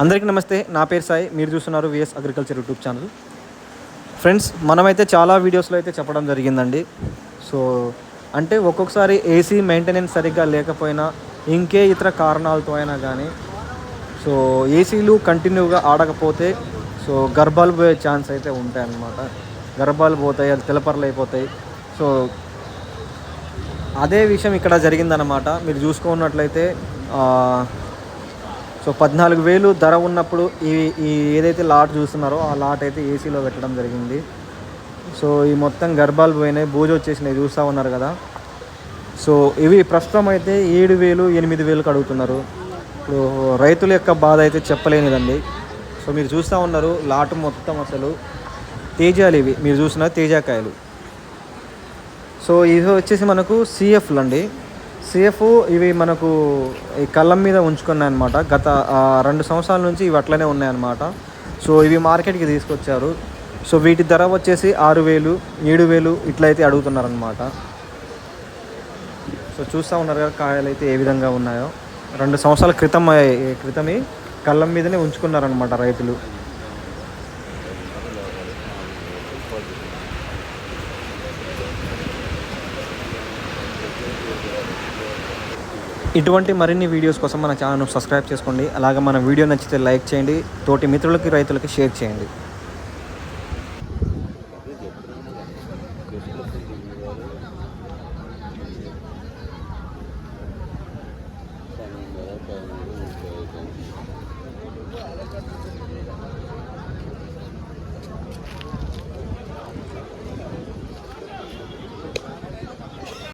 అందరికీ నమస్తే. నా పేరు సాయి. మీరు చూస్తున్నారు VS agriculture YouTube channel friends మనమైతే చాలా వీడియోస్లో అయితే చెప్పడం జరిగిందండి. సో అంటే ఒక్కొక్కసారి ఏసీ మెయింటెనెన్స్ సరిగ్గా లేకపోయినా ఇంకే ఇతర కారణాలతో అయినా కానీ సో ఏసీలు కంటిన్యూగా ఆడకపోతే సో గర్భాలు పోయే ఛాన్స్ అయితే ఉంటాయన్నమాట. గర్భాలు పోతాయి అది తెలపరలు అయిపోతాయి. సో అదే విషయం ఇక్కడ జరిగిందనమాట మీరు చూసుకున్నట్లయితే సో పద్నాలుగు వేలు ధర ఉన్నప్పుడు ఈ ఈ ఏదైతే లాట్ చూస్తున్నారో ఆ లాట్ అయితే ఏసీలో పెట్టడం జరిగింది. సో ఈ మొత్తం గర్భాలు పోయినాయి బూజ వచ్చేసినాయి చూస్తూ ఉన్నారు కదా. సో ఇవి ప్రస్తుతం అయితే ఏడు వేలు ఎనిమిది వేలకు అడుగుతున్నారు. ఇప్పుడు రైతుల యొక్క బాధ అయితే చెప్పలేనిదండి. సో మీరు చూస్తూ ఉన్నారు లాట్ మొత్తం అసలు తేజాలు ఇవి. మీరు చూసిన తేజాకాయలు. సో ఇది వచ్చేసి మనకు సిఎఫ్లు అండి. సేఫ్ ఇవి మనకు ఈ కళ్ళం మీద ఉంచుకున్నాయి అనమాట గత రెండు సంవత్సరాల నుంచి ఇవి అట్లనే ఉన్నాయన్నమాట. సో ఇవి మార్కెట్కి తీసుకొచ్చారు. సో వీటి ధర వచ్చేసి ఆరు వేలు ఏడు వేలు ఇట్లయితే అడుగుతున్నారనమాట సో చూస్తూ ఉన్నారు కదా కాయలు అయితే ఏ విధంగా ఉన్నాయో. రెండు సంవత్సరాల క్రితం క్రితమే కళ్ళం మీదనే ఉంచుకున్నారనమాట రైతులు. ఇటువంటి మరిన్ని వీడియోస్ కోసం మన ఛానల్ను సబ్స్క్రైబ్ చేసుకోండి అలాగే మన వీడియో నచ్చితే లైక్ చేయండి తోటి మిత్రులకి రైతులకి షేర్ చేయండి